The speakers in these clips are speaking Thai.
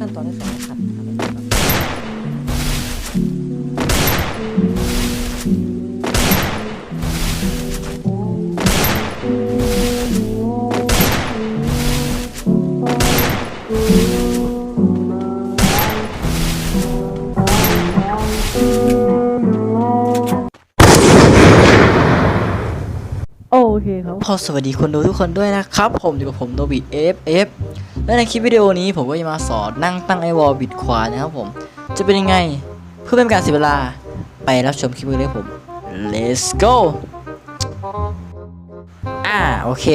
ขั้นตอนที่สองขัดขัดอะไรก่อนโอเคครับขอสวัสดีคนดูทุกคนด้วยนะครับ ผมอยู่กับผมโนบิ FF และในคลิปวิดีโอนี้ผมก็จะมาสอนนั่งตั้งไอวอลบิดขวานะครับผม จะเป็นยังไงเพื่อเป็นการเสียเวลาไปรับชมคลิปกันเลยผม let's go อ่าโอเค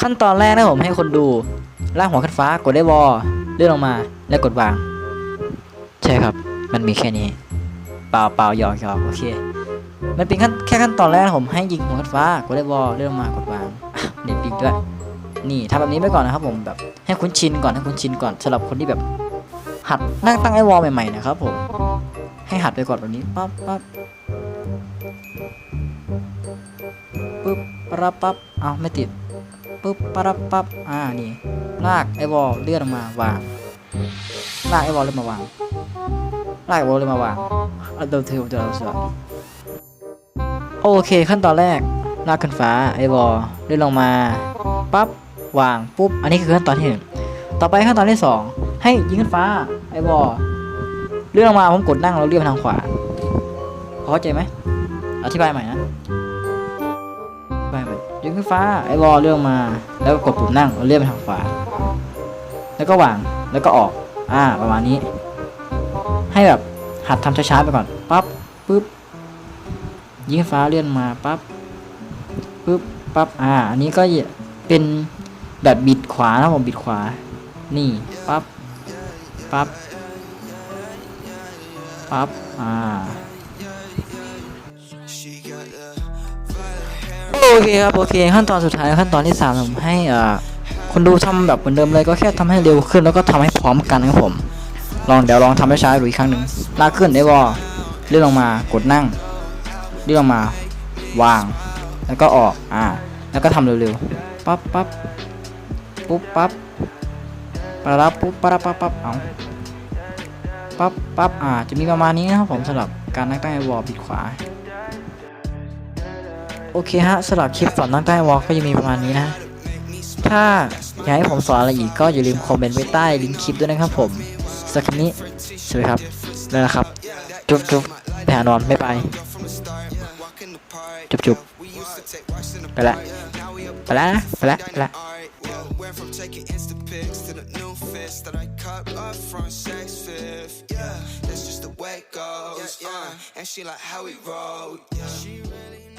ขั้นตอนแรกนะผมให้คนดูลากหัวขึ้นฟ้ากดได้วอลเลื่อนลงมาแล้วกดวาง ใช่ครับ มันมีแค่นี้ เปล่าเปล่าหยอกหยอกโอเค มันเป็นขั้นแค่ขั้นตอนแรกผมให้ยิงหัวขึ้นฟ้ากดได้วอลเลื่อนลงมากดวางเน็ตปิงด้วย นี่ทำแบบนี้ไปก่อนนะครับผมแบบให้คุ้นชินก่อนให้คุ้นชินก่อนสำหรับคนที่แบบหัดนั่งตั้งไอ้วอลใหม่ๆนะครับผมให้หัดไปก่อนแบบนี้ปั๊บปั๊บปึ๊บปั๊บปั๊บเอาไม่ติดปึ๊บปั๊บปั๊บอ่านี่ลากไอ้วอลเลื่อนลงมาวางลากไอ้วอลเลื่อนมาวางลากไอ้วอลเลื่อนมาวางเอาเดิมเทลเดิมสวยโอเคขั้นตอนแรกลากขึ้นฟ้าไอ้วอลเลื่อนลงมาปั๊บ วางปุ๊บ อันนี้คือขั้นตอนที่หนึ่งต่อไปขั้นตอนที่สองให้ยิงขึ้นฟ้าไอ้วอเลื่อนลงมาผมกดนั่งแล้วเลื่อนไปทางขวาพอเข้าใจไหมอธิบายใหม่นะอธิบายใหม่ยิงขึ้นฟ้าไอ้บอเลื่อนมา แล้วก็กดปุ่มนั่งแล้วเลื่อนไปทางขวา แล้วก็วางแล้วก็ออกอ่าประมาณนี้ ให้แบบหัดทำช้าๆไปก่อนปั๊บปึ๊บยิงขึ้นฟ้าเลื่อนมาปั๊บปึ๊บปั๊บอ่า อันนี้ก็เป็น แบบบิดขวานะผมบิดขวา นี่ปั๊บปั๊บปั๊บอ่าโอเคครับโอเคขั้นตอนสุดท้ายขั้นตอนที่สามผมให้อ่าคนดูทำแบบเหมือนเดิมเลยก็แค่ทำให้เร็วขึ้นแล้วก็ทำให้พร้อมกันครับผม ลองเดี๋ยวลองทำให้ช้าดูอีกครั้งหนึ่งลากขึ้นได้บอเลื่อนลงมากดนั่งเลื่อนลงมาวาง แล้วก็ออกอ่าแล้วก็ทำเร็วๆปั๊บปั๊บ ปุ๊บปั๊บปะรับปุ๊บปะรับปั๊บปั๊บเอาปั๊บปั๊บอ่าจะมีประมาณนี้นะครับผมสำหรับการนั่งใต้วอลบิดขวาโอเคฮะสำหรับคลิปสอนนั่งใต้วอลก็จะมีประมาณนี้นะ ถ้าอยากให้ผมสอนอะไรอีกก็อย่าลืมคอมเมนต์ไว้ใต้ลิงก์คลิปด้วยนะครับผมสำหรับคลิปนี้สวัสดีครับแล้วนะครับ จุ๊บจุ๊บไปหานอนไม่ไปจุ๊บจุ๊บไปละไปละไปละไปละ Went from taking Insta pics to the new fits that I cut up front sex fifth. Yeah, that's just the way it goes. Uh, and she like how we roll. Yeah. She really